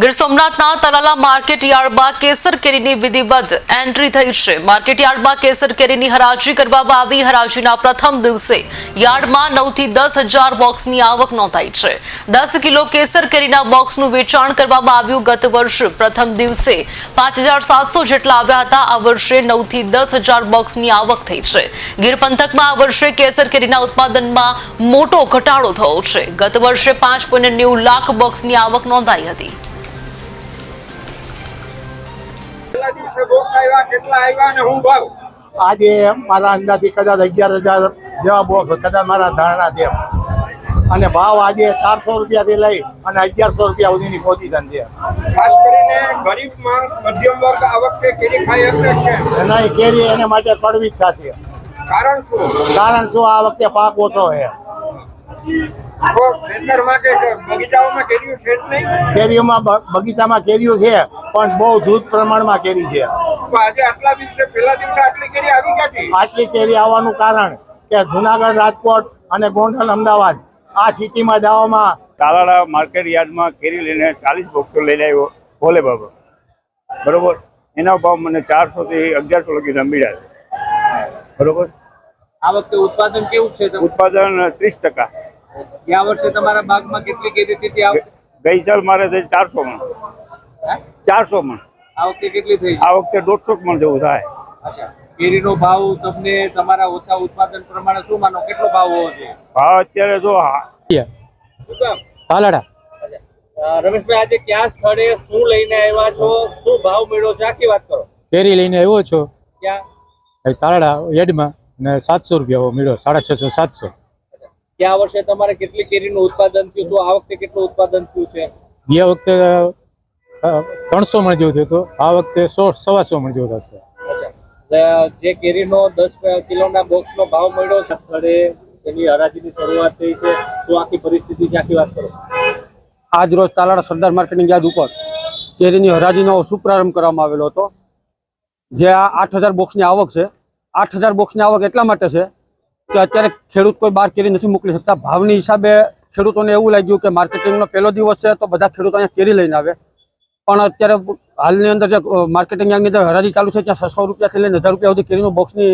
Gir સોમનાથના Talala market યાર્ડમાં કેસર કેરીની વિધિવત એન્ટ્રી થઈ છે. માર્કેટ યાર્ડમાં કેસર કેરીની હરાજી કરવામાં આવી. હરાજીના પ્રથમ દિવસે યાર્ડમાં નવથી દસ હજાર બોક્સની આવક નોંધાઈ છે. દસ કિલો કેસર કેરીના બોક્સનું વેચાણ કરવામાં આવ્યું ગત વર્ષે. પ્રથમ દિવસે પાંચ હજાર સાતસો જેટલા આવ્યા હતા. આ વર્ષે નવથી દસ હજાર બોક્સની આવક થઈ છે. ગીર પંથકમાં આ વર્ષે કેસર કેરીના ઉત્પાદનમાં મોટો ઘટાડો થયો છે. ગત વર્ષે પાંચ પોઈન્ટ નેવું લાખ બોક્સની આવક નોંધાઈ હતી. કેટલા દિવસે બોક્સ આવ્યા કેટલા આવ્યા અને હું ભાવ? આજે મારા અંદાજથી કદાચ અગિયાર હજાર જેવા બોક્સ કદાચ મારા ધારણા છે અને ભાવ આજે ચારસો રૂપિયાથી લઈ અને અગિયારસો રૂપિયા સુધીની પોઝિશન છે ખાસ કરીને ગરીબ મધ્યમ વર્ગ આ વખતે કેરી ખાઈ છે એના કેરી એને માટે કડવી જ થશે. કારણ શું? કારણ શું? આ વખતે પાક ઓછો છે. કેરીઓમાં બગીચામાં કેરીઓ છે પણ બહુ જૂથ પ્રમાણમાં કેરી છે. તો આજે આટલા કેરી આવવાનું કારણ કે જુનાગઢ રાજકોટ અને ગોંડલ અમદાવાદ આ સિટીમાં જવામાં તાલાળા માર્કેટ યાર્ડમાં કેરી લઈને ચાલીસ બોક્સો લઈને આવ્યો. ભોલે બાબા. બરોબર? એના ભાવ મને ચારસો થી અગિયારસો લગી છે. બરોબર? આ વખતે ઉત્પાદન કેવું છે ઉત્પાદન ત્રીસ ટકા. ગયા વર્ષે તમારા બાગમાં કેટલી કેરી હતી ગઈ સાલ મારે થઈ ચારસો મણ હે? ચારસો મણ આ વખતે કેટલી થઈ? આ વખતે દોઢસો મણ જેવું થાય. અચ્છા. કેરીનો ભાવ તમને તમારા ઓછા ઉત્પાદન પ્રમાણે શું માનો? કેટલો ભાવ હોવો જોઈએ? ભાવ અત્યારે જો પાલાડા. રમેશભાઈ આજે કયા સ્થળે શું લઈને આવ્યા છો? શું ભાવ મળ્યો છે? આખી વાત કરો. કેરી લઈને આવ્યો છો. ક્યાં? તાલાડા યાર્ડમાં ને સાતસો રૂપિયા મળ્યો સાડા છસો સાતસો. ગયા વર્ષે તમારે કેટલી કેરીનું ઉત્પાદન થયું હતું? આ વખતે કેટલું ઉત્પાદન થયું છે? ગયા વખતે ત્રણસો મણ જેવું થયું હતું. આ વખતે સો સવાસો મણ જેવું થશે. જે કેરીનો દસ કિલોના બોક્સનો ભાવ મળ્યો છે સ્થળે એની હરાજીની શરૂઆત થઈ છે. શું આખી પરિસ્થિતિ છે? આખી વાત કરો. આજ રોજ તાલાળા સરદાર માર્કેટની યાદ ઉપર કેરીની હરાજીનો શુભારંભ કરવામાં આવેલો હતો. જે આ આઠ હજાર બોક્સની આવક છે. આઠ હજાર બોક્સની આવક એટલા માટે છે કે અત્યારે ખેડૂત કોઈ બહાર કેરી નથી મોકલી શકતા. ભાવની હિસાબે ખેડૂતોને એવું લાગ્યું કે માર્કેટિંગનો પહેલો દિવસ છે તો બધા ખેડૂતો અહીંયા કેરી લઈને આવે. પણ અત્યારે હાલની અંદર જે માર્કેટિંગ યાર્ડની અંદર હરાજી ચાલુ છે ત્યાં છસો રૂપિયાથી લઈને હજાર રૂપિયા સુધી કેરીનું બોક્સની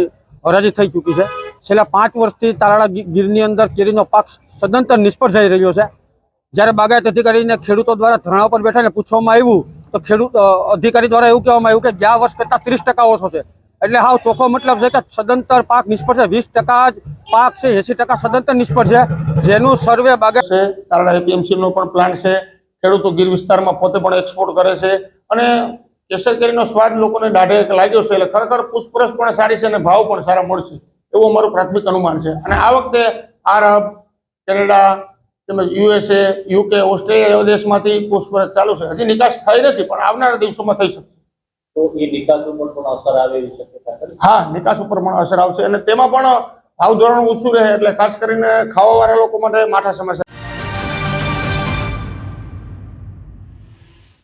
હરાજી થઈ ચૂકી છે. છેલ્લા પાંચ વર્ષથી તારાળા ગીરની અંદર કેરીનો પાક સદંતર નિષ્ફળ જઈ રહ્યો છે. જ્યારે બાગાયત અધિકારીને ખેડૂતો દ્વારા ધરણા પર બેઠાને પૂછવામાં આવ્યું, તો ખેડૂત અધિકારી દ્વારા એવું કહેવામાં આવ્યું કે ગયા વર્ષ કરતાં ત્રીસ ટકા ઓછો છે. એટલે હાવ ચોખ્ખો મતલબ છે કે સદંતર પાક નિષ્ફળ છે. વીસ ટકા જ પાક છે, એસી ટકા સદંતર નિષ્ફળ છે. જેનું સર્વે બાગે છે. તારડા એપીએમસી નો પણ પ્લાન્ટ છે. ખેડૂતો ગીર વિસ્તારમાં પોતે પણ એક્સપોર્ટ કરે છે. અને કેસર કેરીનો સ્વાદ લોકોને દાઢે લાગ્યો છે. એટલે ખરેખર પૂછપરછ પણ સારી છે અને ભાવ પણ સારા મળશે. એવું અમારું પ્રાથમિક અનુમાન છે. અને આ વખતે આરબ, કેનેડા તેમજ યુએસએ, યુકે, ઓસ્ટ્રેલિયા એવા દેશમાંથી પૂછપરછ ચાલુ છે. હજી નિકાસ થઈ નથી, પણ આવનારા દિવસોમાં થઈ શકશે. તો એ નિકાસ ઉપર પણ અસર આવે એવી હા, નિકાસ ઉપર પણ અસર આવશે અને તેમાં પણ ભાવ ધોરણ ઓછું રહે એટલે ખાસ કરીને ખાવાવાળા લોકો માટે માઠા સમસ્યા